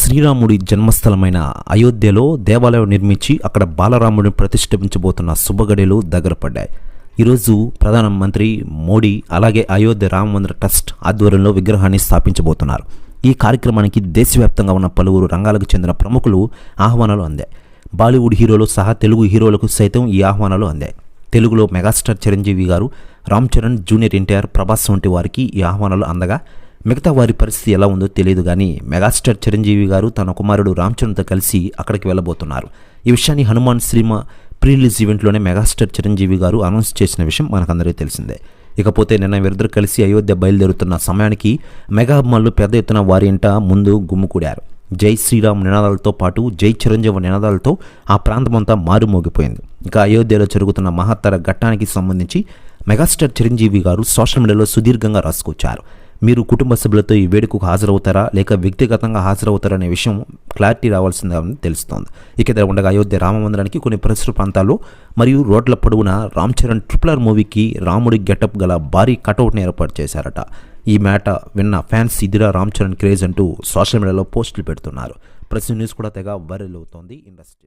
శ్రీరాముడి జన్మస్థలమైన అయోధ్యలో దేవాలయం నిర్మించి అక్కడ బాలరాముడిని ప్రతిష్ఠించబోతున్న శుభగడియలు దగ్గరపడ్డాయి ఈరోజు ప్రధానమంత్రి మోడీ అలాగే అయోధ్య రామ మందిర ట్రస్ట్ ఆధ్వర్యంలో విగ్రహాన్ని స్థాపించబోతున్నారు. ఈ కార్యక్రమానికి దేశవ్యాప్తంగా ఉన్న పలువురు రంగాలకు చెందిన ప్రముఖులు ఆహ్వానాలు అందాయి. బాలీవుడ్ హీరోలు సహా తెలుగు హీరోలకు సైతం ఈ ఆహ్వానాలు అందాయి. తెలుగులో మెగాస్టార్ చిరంజీవి గారు రామ్ చరణ్ జూనియర్ ఎన్టీఆర్ ప్రభాస్ వంటి వారికి ఈ ఆహ్వానాలు అందగా మిగతా వారి పరిస్థితి ఎలా ఉందో తెలియదు కానీ మెగాస్టార్ చిరంజీవి గారు తన కుమారుడు రామ్చరణ్తో కలిసి అక్కడికి వెళ్ళబోతున్నారు. ఈ విషయాన్ని హనుమాన్ సినిమా ప్రీ రిలీజ్ ఈవెంట్లోనే మెగాస్టార్ చిరంజీవి గారు అనౌన్స్ చేసిన విషయం మనకందరికీ తెలిసిందే. ఇకపోతే నిన్న వీరిద్దరు కలిసి అయోధ్య బయలుదేరుతున్న సమయానికి మెగా అభిమానులు పెద్ద ఎత్తున వారి ఇంట ముందు గుమ్ముకూడారు జై శ్రీరామ్ నినాదాలతో పాటు జై చిరంజీవి నినాదాలతో ఆ ప్రాంతమంతా మారుమోగిపోయింది ఇంకా అయోధ్యలో జరుగుతున్న మహత్తర ఘట్టానికి సంబంధించి మెగాస్టార్ చిరంజీవి గారు సోషల్ మీడియాలో సుదీర్ఘంగా రాసుకొచ్చారు. మీరు కుటుంబ సభ్యులతో ఈ వేడుకకు హాజరవుతారా? లేక వ్యక్తిగతంగా హాజరవుతారా అనే విషయం క్లారిటీ రావాల్సిందని తెలుస్తోంది. ఇక ఇద్దరు ఉండగా అయోధ్య రామ మందిరానికి కొన్ని పరిసర ప్రాంతాల్లో మరియు రోడ్ల పొడవున రామ్ చరణ్ ట్రిపులర్ మూవీకి రాముడి గెటప్ గల భారీ కటౌట్ని ఏర్పాటు చేశారట. ఈ మాట విన్న ఫ్యాన్స్ ఇదిరా రామ్ చరణ్ క్రేజ్ అంటూ సోషల్ మీడియాలో పోస్టులు పెడుతున్నారు. ప్రస్తుత న్యూస్ కూడా తెగ వైరల్ అవుతోంది ఇండస్ట్రీలో.